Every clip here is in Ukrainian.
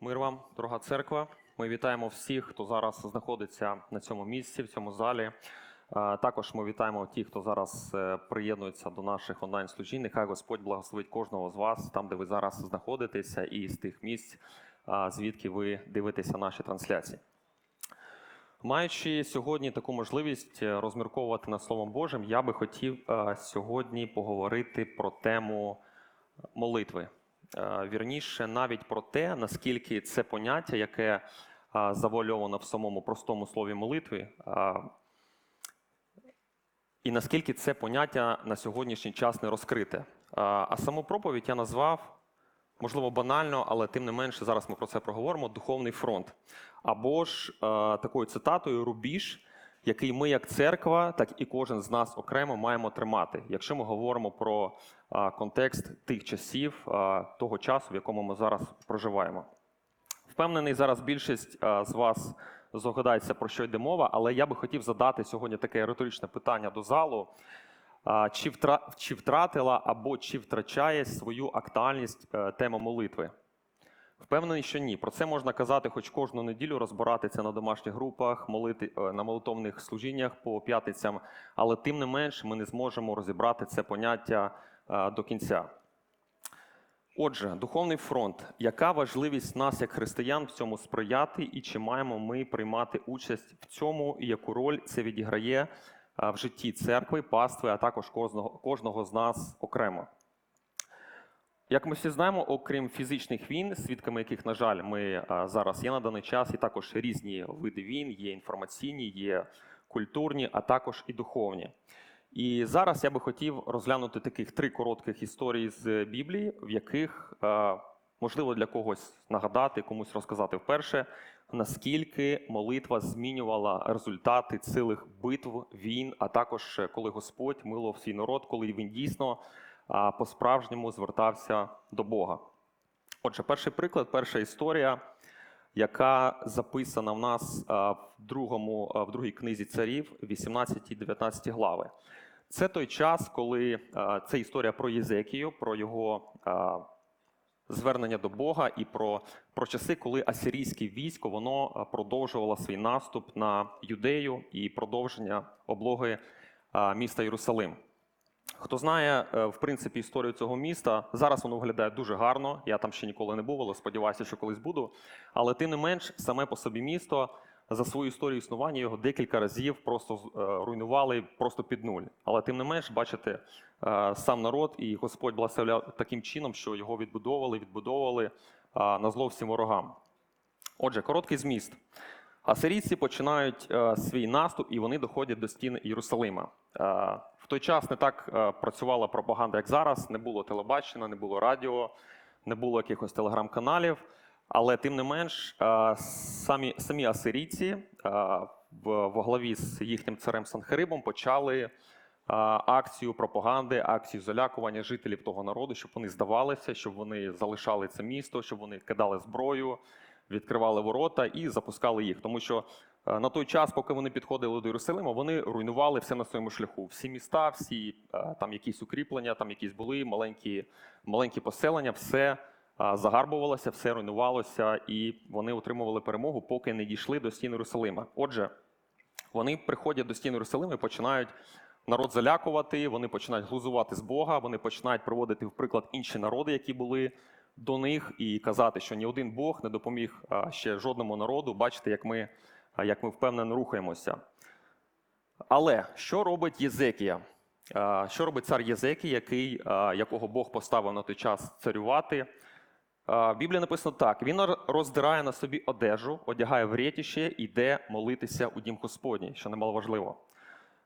Мир вам, дорога церква. Ми вітаємо всіх, хто зараз знаходиться на цьому місці, в цьому залі. Е, Також ми вітаємо тих, хто зараз е, приєднується до наших онлайн-служінь. Нехай Господь благословить кожного з вас, там, де ви зараз знаходитеся, і з тих місць, е, звідки ви дивитеся наші трансляції. Маючи сьогодні таку можливість розмірковувати над Словом Божим, я би хотів сьогодні поговорити про тему молитви. Е, Вірніше, навіть про те, наскільки це поняття, яке е, завуальовано в самому простому слові молитви, е, і наскільки це поняття на сьогоднішній час не розкрите. А саму проповідь я назвав, можливо, банально, але тим не менше, зараз ми про це проговоримо: духовний фронт. Або ж такою цитатою рубіж, який ми, як церква, так і кожен з нас окремо маємо тримати, якщо ми говоримо про контекст тих часів, того часу, в якому ми зараз проживаємо. Впевнений, зараз більшість з вас здогадається, про що йде мова, але я би хотів задати сьогодні таке риторичне питання до залу. Чи, втратила або чи втрачає свою актуальність е, тема молитви? Впевнений, що ні. Про це можна казати хоч кожну неділю, розбиратися на домашніх групах, молити е, на молитовних служіннях по п'ятницям, але тим не менш ми не зможемо розібрати це поняття е, до кінця. Отже, духовний фронт. Яка важливість нас, як християн, в цьому сприяти, і чи маємо ми приймати участь в цьому, і яку роль це відіграє в житті церкви, пастви, а також кожного, кожного з нас окремо? Як ми всі знаємо, окрім фізичних війн, свідками яких, на жаль, ми зараз є на даний час, і також різні види війн, є інформаційні, є культурні, а також і духовні. І зараз я би хотів розглянути таких три коротких історії з Біблії, в яких е, можливо для когось нагадати, комусь розказати вперше, наскільки молитва змінювала результати цілих битв, війн, а також е, коли Господь милував свій народ, коли він дійсно е, по-справжньому звертався до Бога. Отже, перший приклад, перша історія, яка записана в нас в другому, в другій книзі царів, 18-19 глави. Це той час, коли це історія про Єзекію, про його звернення до Бога і про, про часи, коли асирійське військо воно продовжувало свій наступ на юдею і продовження облоги міста Єрусалим. Хто знає, е, в принципі, історію цього міста, зараз воно виглядає дуже гарно. Я там ще ніколи не був, але сподіваюся, що колись буду. Але тим не менш, саме по собі місто за свою історію існування його декілька разів просто е, руйнували просто під нуль. Але тим не менш, бачите, е, сам народ і Господь благословляв таким чином, що його відбудовували, відбудовували на зло всім ворогам. Отже, короткий зміст. Асирійці починають свій наступ і вони доходять до стін Єрусалима. Той час не так е, працювала пропаганда, як зараз. Не було телебачення, не було радіо, не було якихось телеграм-каналів. Але тим не менш, е, самі, самі асирійці е, в, главі з їхнім царем Санхерибом почали акцію пропаганди, акцію залякування жителів того народу, щоб вони здавалися, щоб вони залишали це місто, щоб вони кидали зброю, відкривали ворота і запускали їх. Тому що на той час, поки вони підходили до Єрусалима, вони руйнували все на своєму шляху. Всі міста, всі е, там якісь укріплення, там якісь були маленькі, маленькі поселення, все загарбувалося, все руйнувалося, і вони отримували перемогу, поки не дійшли до стін Єрусалима. Отже, вони приходять до стін Єрусалима і починають народ залякувати, вони починають глузувати з Бога, вони починають приводити в приклад інші народи, які були до них, і казати, що ні один Бог не допоміг ще жодному народу. Бачите, як ми, як ми впевнено рухаємося. Але що робить Єзекія? Що робить цар Єзекій, який, якого Бог поставив на той час царювати? В Біблії написано так: він роздирає на собі одежу, одягає в рєтіще йде молитися у дім Господній, що немало важливо.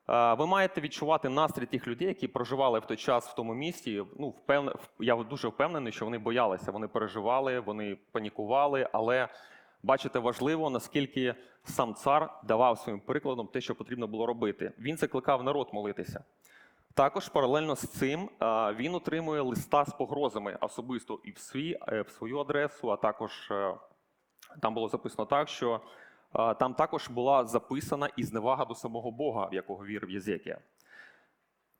Ви маєте відчувати настрій тих людей, які проживали в той час в тому місті. Ну, впевне, я дуже впевнений, що вони боялися, вони переживали, вони панікували, але бачите, важливо, наскільки сам цар давав своїм прикладом те, що потрібно було робити. Він закликав народ молитися. Також паралельно з цим він отримує листа з погрозами особисто і в свій, е, в свою адресу, а також е, там було записано так, що там також була записана і зневага до самого Бога, в якого вірив Єзекія.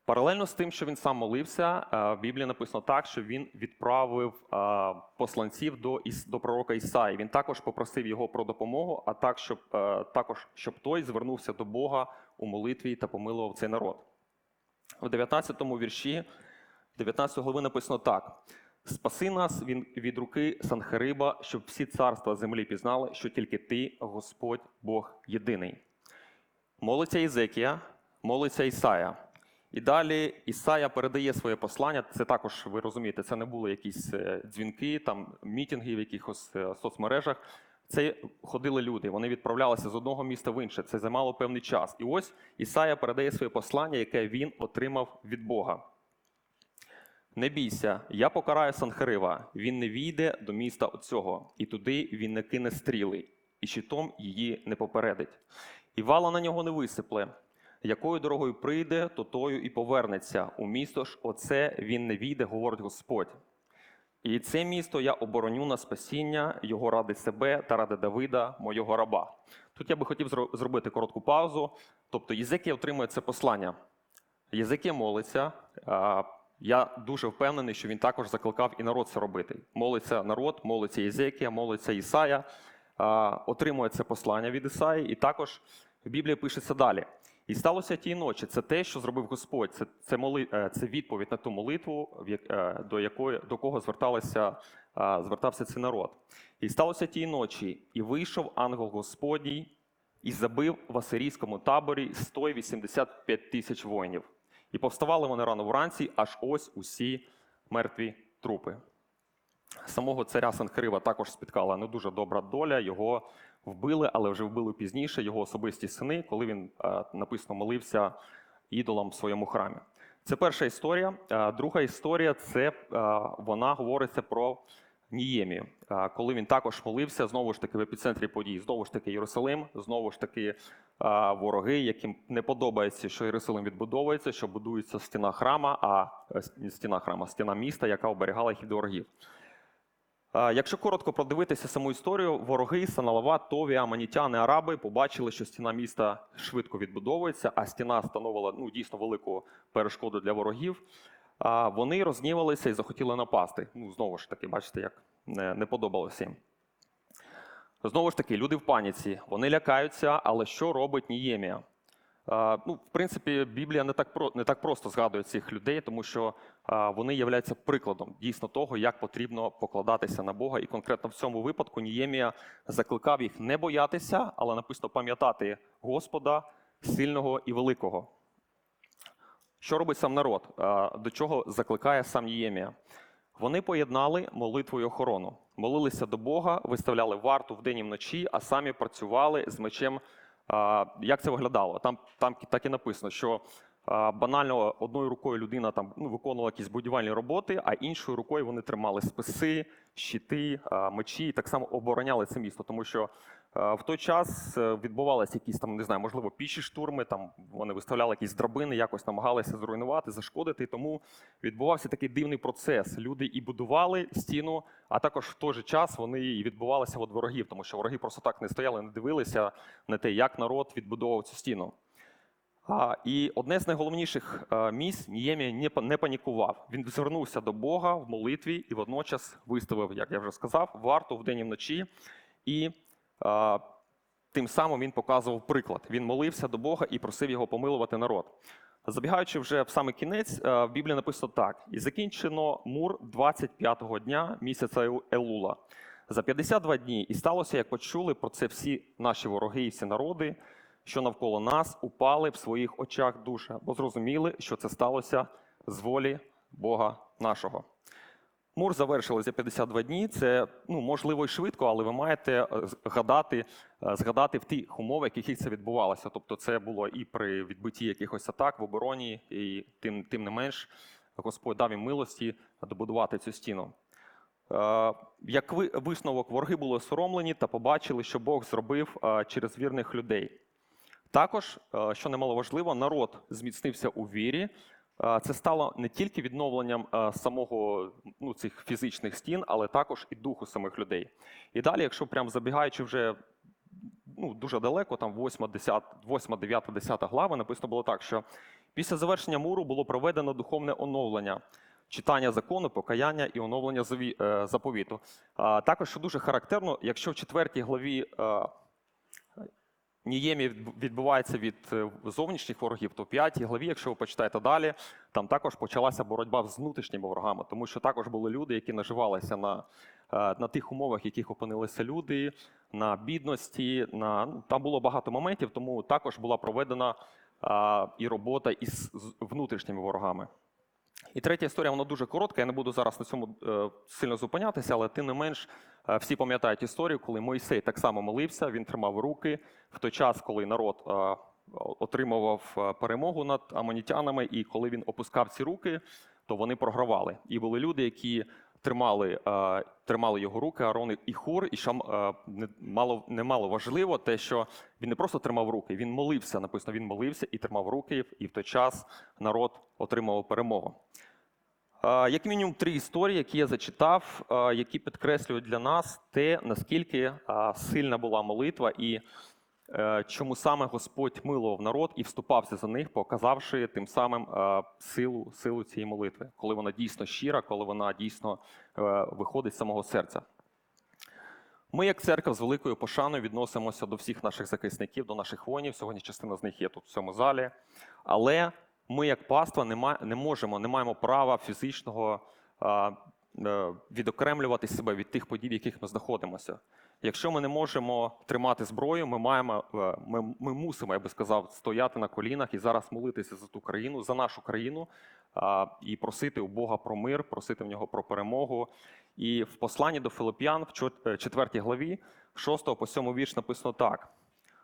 Паралельно з тим, що він сам молився, е, в Біблії написано так, що він відправив е, посланців до, до пророка Ісаї. Він також попросив його про допомогу, а так, щоб, е, також, щоб той звернувся до Бога у молитві та помилував цей народ. В 19 вірші 19 глави написано так: Спаси нас від руки Санхериба, щоб всі царства землі пізнали, що тільки ти, Господь Бог єдиний. Молиться Єзекія, молиться Ісая. І далі Ісая передає своє послання. Це також, ви розумієте, це не були якісь е, дзвінки, там мітинги в якихось е, соцмережах. Це ходили люди, вони відправлялися з одного міста в інше. Це займало певний час. І ось Ісая передає своє послання, яке він отримав від Бога. Не бійся, я покараю Санхарива. Він не війде до міста оцього, і туди він не кине стріли, і щитом її не попередить. І вала на нього не висипле. Якою дорогою прийде, то тою і повернеться. У місто ж оце він не війде, говорить Господь. І це місто я обороню на спасіння його ради себе та ради Давида, мого раба. Тут я би хотів зробити коротку паузу. Тобто Єзекія отримує це послання. Єзекія молиться. Я дуже впевнений, що він також закликав і народ це робити. Молиться народ, молиться Єзекія, молиться Ісая, отримує це послання від Ісаї, і також в Біблії пишеться далі. І сталося тієї ночі. Це те, що зробив Господь. Це, це, моли, е, це відповідь на ту молитву, е, до якої до кого зверталися, звертався цей народ. І сталося тієї ночі, і вийшов ангел Господній і забив в асирійському таборі 185 тисяч воїнів. І повставали вони рано вранці, аж ось усі мертві трупи. Самого царя Санхирива також спіткала не дуже добра доля. Його вбили, але вже вбили пізніше його особисті сини, коли він е, написано молився ідолам в своєму храмі. Це перша історія. Е, Друга історія це е, вона говориться про Ніємію, коли він також молився знову ж таки в епіцентрі подій. Знову ж таки, Єрусалим, знову ж таки вороги, яким не подобається, що Єрусалим відбудовується, що будується стіна храма, а стіна храма, стіна міста, яка оберігала їх від ворогів. Якщо коротко продивитися саму історію, вороги Саналава, Тові, Аманітяни, Араби побачили, що стіна міста швидко відбудовується, а стіна становила ну, дійсно велику перешкоду для ворогів. Вони рознівалися і захотіли напасти. Ну, знову ж таки, бачите, як не, не подобалося їм. Знову ж таки, люди в паніці, вони лякаються, але що робить Ніємія? Ну, в принципі, Біблія не так про не так просто згадує цих людей, тому що вони являються прикладом дійсно того, як потрібно покладатися на Бога. І конкретно в цьому випадку Ніємія закликав їх не боятися, але написано пам'ятати Господа сильного і великого. Що робить сам народ? До чого закликає сам Ніємія? Вони поєднали молитву і охорону, молилися до Бога, виставляли варту вдень і вночі, а самі працювали з мечем. Як це виглядало? Там, там так і написано, що банально одною рукою людина там ну, виконувала якісь будівельні роботи, а іншою рукою вони тримали списи, щити, мечі і так само обороняли це місто, тому що в той час е, відбувалися якісь там, не знаю, можливо, піші штурми. Там вони виставляли якісь драбини, якось намагалися зруйнувати, зашкодити. Тому відбувався такий дивний процес. Люди і будували стіну, а також в той же час вони і відбувалися від ворогів, тому що вороги просто так не стояли, не дивилися на те, як народ відбудовував цю стіну. І одне з найголовніших е, місць Ніємія не, панікував. Він звернувся до Бога в молитві і водночас виставив, як я вже сказав, варту вдень і вночі. І е, тим самим він показував приклад. Він молився до Бога і просив його помилувати народ. Забігаючи вже в саме кінець, е, в Біблії написано так: і закінчено мур 25-го дня місяця Елула. За 52 дні і сталося, як почули про це всі наші вороги і всі народи, що навколо нас упали в своїх очах душа, бо зрозуміли, що це сталося з волі Бога нашого. Мур завершили за 52 дні. Це ну можливо і швидко, але ви маєте е, згадати, е, згадати в тих умовах, в яких це відбувалося. Тобто, це було і при відбитті якихось атак в обороні, і тим, тим не менш, Господь дав їм милості добудувати цю стіну. Е, Як висновок, вороги були соромлені та побачили, що Бог зробив через вірних людей. Також, е, що немало важливо, народ зміцнився у вірі. Е, Це стало не тільки відновленням е, самого ну, цих фізичних стін, але також і духу самих людей. І далі, якщо прям забігаючи вже ну, дуже далеко, там 8, 10, 8, 9, 10 глави, написано було так, що після завершення муру було проведено духовне оновлення, читання закону, покаяння і оновлення заповіту. Також, що дуже характерно, якщо в четвертій главі Ніємі відбувається від е, зовнішніх ворогів, то в п'ятій главі, якщо ви почитаєте далі, там також почалася боротьба з внутрішніми ворогами, тому що також були люди, які наживалися на, е, на тих умовах, в яких опинилися люди, на бідності. На, ну, там було багато моментів, тому також була проведена і робота із внутрішніми ворогами. І третя історія, вона дуже коротка. Я не буду зараз на цьому е, сильно зупинятися, але тим не менш е, всі пам'ятають історію, коли Мойсей так само молився, він тримав руки в той час, коли народ е, отримував перемогу над амонітянами, і коли він опускав ці руки, то вони програвали. І були люди, які тримали, е, тримали його руки, Аарон і Хур, і що е, мало не мало важливо те, що він не просто тримав руки, він молився. Написано, він молився і тримав руки, і в той час народ отримав перемогу. Е, Як мінімум три історії, які я зачитав, які підкреслюють для нас те, наскільки сильна була молитва і чому саме Господь милував народ і вступався за них, показавши тим самим е, силу, силу цієї молитви, коли вона дійсно щира, коли вона дійсно е, виходить з самого серця. Ми, як церква, з великою пошаною відносимося до всіх наших захисників, до наших воїнів. Сьогодні частина з них є тут в цьому залі. Але ми, як паства, не, можемо, не маємо права фізичного е, відокремлювати себе від тих подій, в яких ми знаходимося. Якщо ми не можемо тримати зброю, ми маємо, е, ми, ми мусимо, я би сказав, стояти на колінах і зараз молитися за ту країну, за нашу країну а, і просити у Бога про мир, просити в нього про перемогу. І в посланні до Филип'ян в 4 главі, 6 по 7 вірш написано так.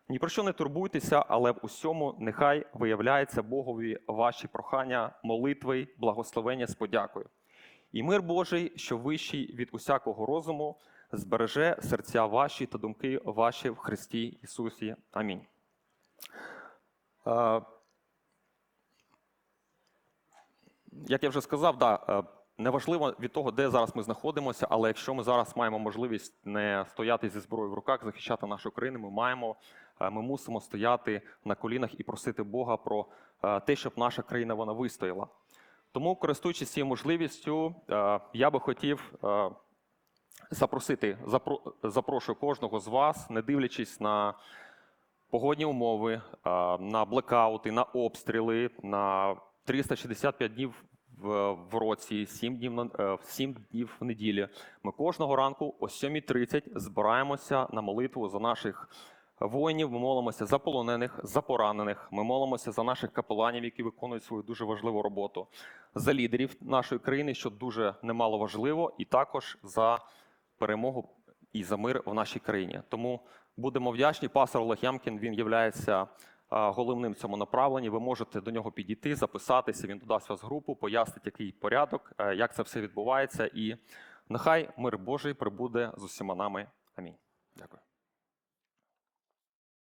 Ні про що не турбуйтеся, але в усьому нехай виявляється Богові ваші прохання, молитви, благословення з подякою. І мир Божий, що вищий від усякого розуму, збереже серця ваші та думки ваші в Христі Ісусі. Амінь. Як я вже сказав, да, е, неважливо від того, де зараз ми знаходимося, але якщо ми зараз маємо можливість не стояти зі зброєю в руках, захищати нашу країну, ми маємо, е, ми мусимо стояти на колінах і просити Бога про е, те, щоб наша країна вона вистояла. Тому, користуючись цією можливістю, я би хотів запросити, запро- запрошую кожного з вас, не дивлячись на погодні умови, на блекаути, на обстріли, на 365 днів в, в році, 7 днів, на, е, 7 днів в неділі. Ми кожного ранку о 7.30 збираємося на молитву за наших воїнів. Ми молимося за полонених, за поранених. Ми молимося за наших капеланів, які виконують свою дуже важливу роботу, за лідерів нашої країни, що дуже немало важливо, і також за перемогу і за мир в нашій країні. Тому будемо вдячні. Пастор Олег Ямкін він є головним в цьому направленні. Ви можете до нього підійти, записатися. Він додасть вас групу, пояснить, який порядок, е, як це все відбувається. І нехай мир Божий прибуде з усіма нами. Амінь. Дякую.